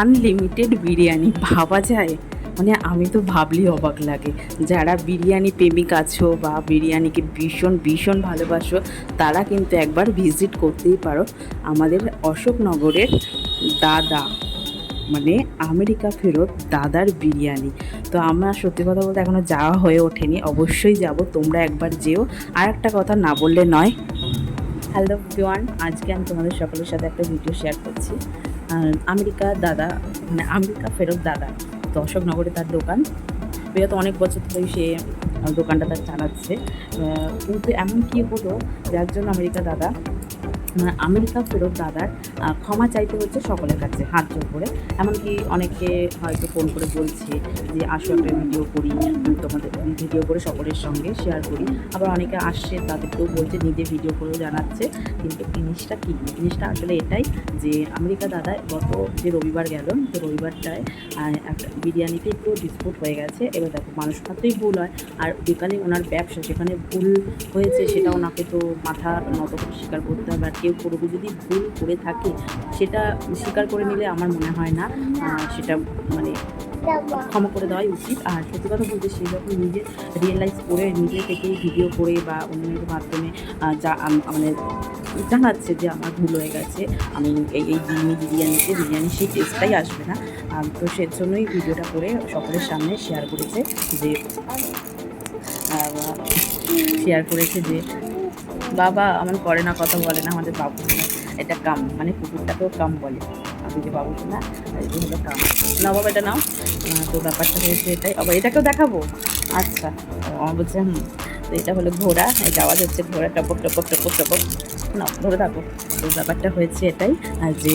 Unlimited biryani. ভাবা যায়? মানে আমি তো ভাবলেই অবাক লাগে। যারা বিরিয়ানি প্রেমিক আছো বা বিরিয়ানিকে ভীষণ ভীষণ ভালোবাসো, তারা কিন্তু একবার ভিজিট করতেই পারো আমাদের অশোকনগরের দাদা মানে আমেরিকা ফেরত দাদার বিরিয়ানি। তো আমার সত্যি কথা বলতে এখনও যাওয়া হয়ে ওঠেনি। অবশ্যই যাব, তোমরা একবার যেও। আর একটা কথা না বললে নয়। হ্যালো ভিওয়ান আজকে আমি তোমাদের সকলের সাথে একটা ভিডিও শেয়ার করছি। আমেরিকা দাদা মানে আমেরিকা ফেরত দাদা তো অশোকনগরে তার দোকান। বিগত অনেক বছর ধরেই সে দোকানটা তার চালাচ্ছে। কিন্তু এমন কি হলো যার জন্য আমেরিকা দাদা আমেরিকা ফেরত দাদার ক্ষমা চাইতে হচ্ছে সকলের কাছে হাত জোর করে। এমনকি অনেকে হয়তো ফোন করে বলছে যে, আসো একটা ভিডিও করি তোমাদের ভিডিও করে সকলের সঙ্গে শেয়ার করি। আবার অনেকে আসছে তাদেরকেও বলছে, নিজে ভিডিও করেও জানাচ্ছে। কিন্তু জিনিসটা কী? জিনিসটা আসলে এটাই যে, আমেরিকা দাদা গত যে রবিবার গেল, তো রবিবারটায় একটা বিরিয়ানিতে একটু ডিসপুট হয়ে গেছে। এবার দেখো, মানুষ মাত্রই ভুল হয়। আর যেখানে ওনার ব্যবসা সেখানে ভুল হয়েছে, সেটা ওনাকে তো মাথা নত করে স্বীকার করতে হবে। আর কেউ করব, যদি ভুল করে থাকে, সেটা স্বীকার করে নিলে আমার মনে হয় না সেটা মানে ক্ষমা করে দেওয়াই উচিত। আর সত্যি কথা বলতে সে যখন নিজে রিয়েলাইজ করে, নিজে থেকেই ভিডিও করে বা অন্যের মাধ্যমে যা মানে জানাচ্ছে যে আমার ভুল হয়ে গেছে, আমি এই এই বিরিয়ানি বিরিয়ানিতে বিরিয়ানি, সেই টেস্টটাই আসবে না। তো সেজন্যই ভিডিওটা করে সকলের সামনে শেয়ার করেছে যে শেয়ার করেছে যে বাবা আমার করে না কথা বলে না, আমাদের বাবু না এটা কাম মানে কুকুরটাকেও কাম বলে। আমি যে বাবু না এটা হলো কাম। না বাবা এটা নাও। তো ব্যাপারটা হয়েছে এটাই। আবার এটাকেও দেখাবো? আচ্ছা। আমার বলছে এটা হলো ঘোড়া, এই আওয়াজ হচ্ছে ঘোড়া, টপক টপক টপক টপক। না ধরে থাকো তো ব্যাপারটা হয়েছে এটাই যে,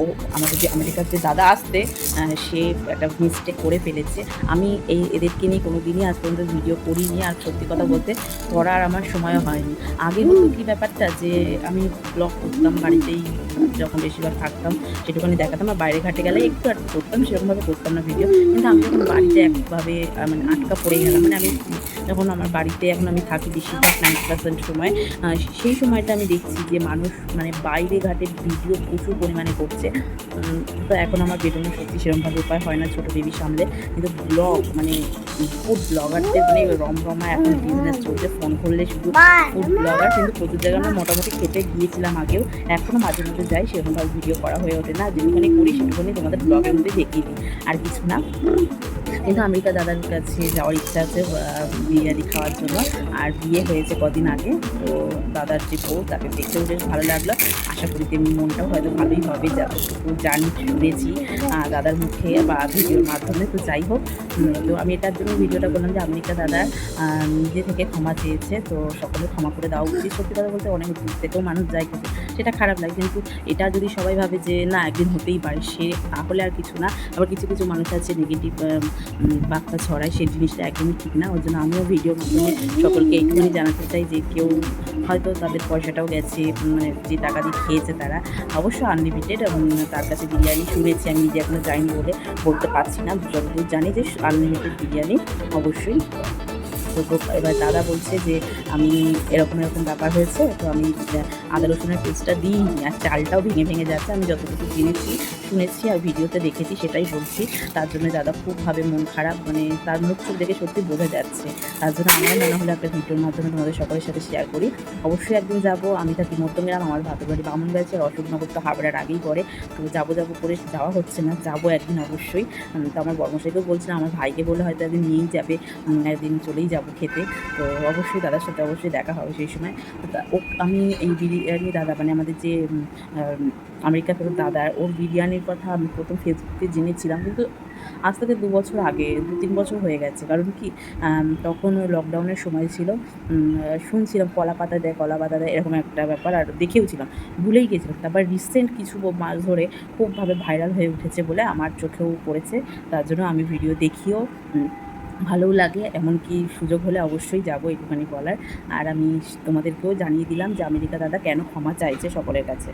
ও আমাদের যে আমেরিকার যে দাদা আসতে সে একটা মিস্টেক করে ফেলেছে। আমি এই এদেরকে নিয়ে কোনো দিনই আজ পর্যন্ত ভিডিও করিনি, আর সত্যি কথা বলতে করার আমার সময়ও হয়নি। আগে হতো কি ব্যাপারটা, যে, আমি ব্লগ করতাম বাড়িতেই, যখন বেশিরভাগ থাকতাম সেটুখানি দেখাতাম, আর বাইরে ঘাটে গেলে একটু একটু করতাম, সেরকমভাবে করতাম না ভিডিও কিন্তু আমি যখন বাড়িতে একভাবে মানে আটকা পড়ে গেলাম মানে আমি যখন আমার বাড়িতে এখন আমি থাকি বেশিরভাগ নাইনটি পার্সেন্ট সময়। সেই সময়টা আমি দেখছি যে মানুষ মানে বাইরে ঘাটে ভিডিও প্রচুর পরিমাণে করছে। তো এখন আমার বেরোনো সত্যি সেরকমভাবে উপায় হয় না ছোটো বেবি সামলে। কিন্তু ব্লগ মানে ফুড ব্লগারদের মানে রমরমা এখন বিজনেস চলছে। ফোন করলে শুধু ফুড ব্লগার কিন্তু প্রচুর জায়গায় আমরা মোটামুটি খেতে গিয়েছিলাম আগেও। এখনও মাঝে মাঝে যাই সেরকমভাবে ভিডিও করা হয়ে ওঠে না। যেখানে করি সেখানে তোমাদের ব্লগের মধ্যে দেখিয়ে দিই। আর কিছু না। কিন্তু আমেরিকা দাদার কাছে যাওয়ার ইচ্ছা আছে বিরিয়ানি খাওয়ার জন্য। আর বিয়ে হয়েছে কদিন আগে, তো দাদার যে বউ, তাকে দেখেও বেশ ভালো লাগল। আশা করি তেমনি মনটাও হয়তো ভালোই হবে যতটুকু জানি, শুনেছি দাদার মুখে বা ভিডিওর মাধ্যমে, তো যাই হোক। তো আমি এটার জন্য ভিডিওটা করলাম যে আমেরিকা দাদা নিজে থেকে ক্ষমা চেয়েছে, তো সকলে ক্ষমা করে দেওয়া উচিত। সত্যি কথা বলতে অনেক দূর থেকেও মানুষ যায়, কিন্তু সেটা খারাপ লাগে। কিন্তু এটা যদি সবাই ভাবে যে, না, একদিন হতেই পারে, সে তাহলে আর কিছু না। আবার কিছু কিছু মানুষ আছে নেগেটিভ বার্তা ছড়ায়, সেই জিনিসটা একদমই ঠিক না। ওই জন্য আমিও ভিডিও মাধ্যমে সকলকে একটুখানি জানাতে চাই যে কেউ হয়তো তাদের পয়সাটাও গেছে মানে যে টাকা দিয়ে খেয়েছে তারা। অবশ্য আনলিমিটেড তার কাছে বিরিয়ানি শুনেছি আমি নিজে এখনও যাইনি বলে বলতে পারছি না, যতদূর জানি যে আনলিমিটেড বিরিয়ানি অবশ্যই এবার দাদা বলছে যে, আমি এরকম এরকম ব্যাপার হয়েছে, তো আমি আদা রসুনের পেস্টটা দিইনি আর চালটাও ভেঙে ভেঙে যাচ্ছে। আমি যতটুকু জেনেছি, শুনেছি আর ভিডিওতে দেখেছি, সেটাই বলছি। তার জন্য দাদা খুবভাবে মন খারাপ মানে তার মুখ চোখ দেখে সত্যি বোঝা যাচ্ছে। তার জন্য আমার মনে হলো একটা ভিডিওর মাধ্যমে তোমাদের সকলের সাথে শেয়ার করি। অবশ্যই একদিন যাব। আমি থাকি মধ্যমগ্রাম আমার ভাতের বাড়ি বামুন গাছে আর অশোকনগর তো হাবড়ার আগেই পড়ে। তো যাব যাব করে যাওয়া হচ্ছে না, যাব একদিন অবশ্যই। তো আমার বর্মশাইকেও বলছিলাম আমার ভাইকে বলে হয়তো একদিন নিয়েই যাবে একদিন চলেই যাব। খেতে। তো অবশ্যই দাদার সাথে অবশ্যই দেখা হবে সেই সময়। তো আমি এই বিরিয়ানি দাদা মানে আমাদের যে আমেরিকা থেকে দাদা, ওর বিরিয়ানির কথা আমি প্রথম ফেসবুকে জেনেছিলাম। কিন্তু আজ থেকে দু বছর আগে, দু তিন বছর হয়ে গেছে। কারণ কি তখন লকডাউনের সময় ছিল শুনছিলাম কলা পাতা দেয়, কলা পাতা দেয়, এরকম একটা ব্যাপার, আর দেখেওছিলাম ভুলেই গেছিলাম। তারপর রিসেন্ট কিছু মাস ধরে খুবভাবে ভাইরাল হয়ে উঠেছে বলে আমার চোখেও পড়েছে। তার জন্য আমি ভিডিও দেখিও ভালোও লাগে, এমনকি সুযোগ হলে অবশ্যই যাব একটুখানি বলার। আর আমি তোমাদেরকেও জানিয়ে দিলাম যে আমেরিকা দাদা কেন ক্ষমা চাইছে সকলের কাছে।